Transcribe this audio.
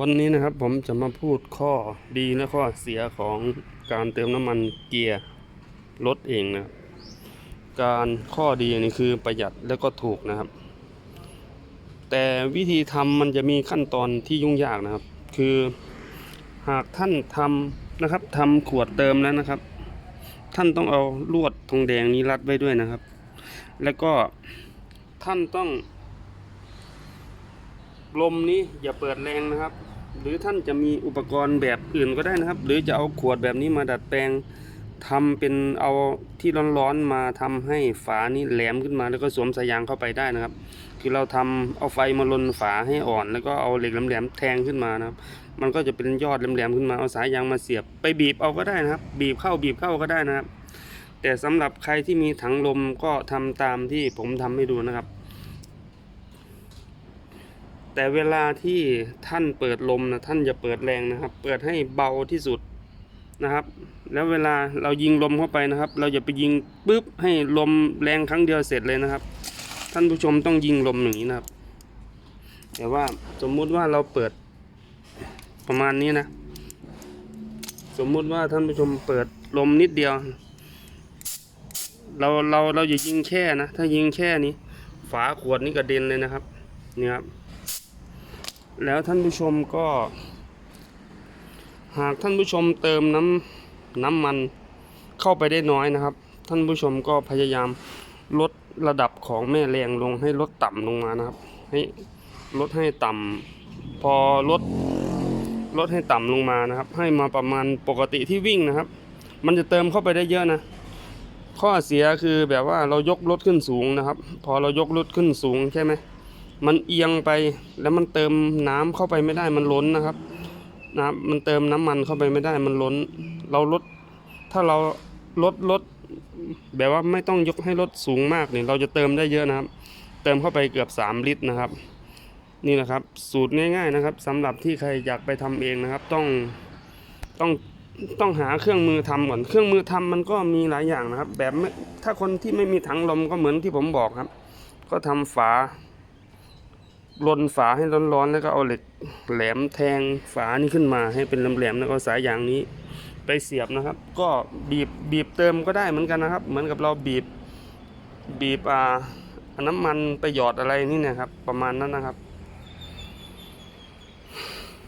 วันนี้นะครับผมจะมาพูดข้อดีและข้อเสียของการเติมน้ำมันเกียร์รถเองนะการข้อดีนี่คือประหยัดและก็ถูกนะครับ แต่วิธีทำมันจะมีขั้นตอนที่ยุ่งยากนะครับ คือหากท่านทำนะครับทำขวดเติมแล้วนะครับ ท่านต้องเอาลวดทองแดงนี้รัดไว้ด้วยนะครับ แล้วก็ท่านต้อง ลมนี้อย่าเปิดแรงนะครับ หรือท่านจะมีอุปกรณ์แบบอื่นก็ได้นะครับ หรือจะเอาขวดแบบนี้มาดัดแปลงทำเป็นเอาที่ร้อนๆมาทำให้ฝานี้แหลมขึ้นมา แล้วก็สวมสายยางเข้าไปได้นะครับ คือเราทำเอาไฟมาลนฝาให้อ่อน แล้วก็เอาเหล็กแหลมๆแทงขึ้นมานะครับ มันก็จะเป็นยอดแหลมๆขึ้นมาเอาสายยางมาเสียบไปบีบเอาก็ได้นะครับ บีบเข้าบีบเข้าก็ได้นะครับ แต่สำหรับใครที่มีถังลมก็ทำตามที่ผมทำให้ดูนะครับ แต่เวลาที่ท่านเปิดลมนะท่านอย่าเปิดแรงนะครับ เปิดให้เบาที่สุดนะครับ แล้วเวลาเรายิงลมเข้าไปนะครับ เราอย่าไปยิงปุ๊บให้ลมแรงครั้งเดียวเสร็จเลยนะครับ ท่านผู้ชมต้องยิงลมอย่างนี้นะครับ แต่ว่าสมมุติว่าเราเปิดประมาณนี้นะ สมมุติว่าท่านผู้ชมเปิดลมนิดเดียว เราเราเราอย่ายิงแค่นะ ถ้ายิงแค่นี้ ฝาขวดนี่กระเด็นเลยนะครับนี่ครับ แล้วท่านผู้ชมก็ หากท่านผู้ชมเติมน้ำน้ำมันเข้าไปได้น้อยนะครับ ท่านผู้ชมก็พยายามลดระดับของแม่แรงลงให้ลดต่ำลงมานะครับ ให้ลดให้ต่ำพอลดลดให้ต่ำลงมานะครับ ให้มาประมาณปกติที่วิ่งนะครับ มันจะเติมเข้าไปได้เยอะนะ ข้อเสียคือแบบว่าเรายกรถขึ้นสูงนะครับ พอเรายกรถขึ้นสูงใช่ไหม มันเอียงไปแล้วมันเติมน้ำเข้าไปไม่ได้มันล้นนะครับนะมันเติมน้ำมันเข้าไปไม่ได้มันล้น เราลดถ้าเราลดลดแบบว่าไม่ต้องยกให้รถสูงมากเนี่ยเราจะเติมได้เยอะนะครับ เติมเข้าไปเกือบ 3 ลิตรนะครับ นี่นะครับ สูตรง่าย ๆนะครับสำหรับที่ใครอยากไปทำเองนะครับ ต้องต้องต้องหาเครื่องมือทำก่อนเครื่องมือทำมันก็มีหลายอย่างนะครับ แบบถ้าคนที่ไม่มีถังลมก็เหมือนที่ผมบอกครับ ก็ทำฝา ลนฝาให้ร้อนๆ แล้วก็เอาเหล็กแหลมแทงฝานี่ขึ้นมาให้เป็นแหลมๆแล้วก็สายยางนี้ไปเสียบนะครับ ก็บีบบีบเติมก็ได้เหมือนกันนะครับ เหมือนกับเราบีบบีบอ่าน้ำมันไปหยอดอะไรนี่เนะครับ ประมาณนั้นนะครับ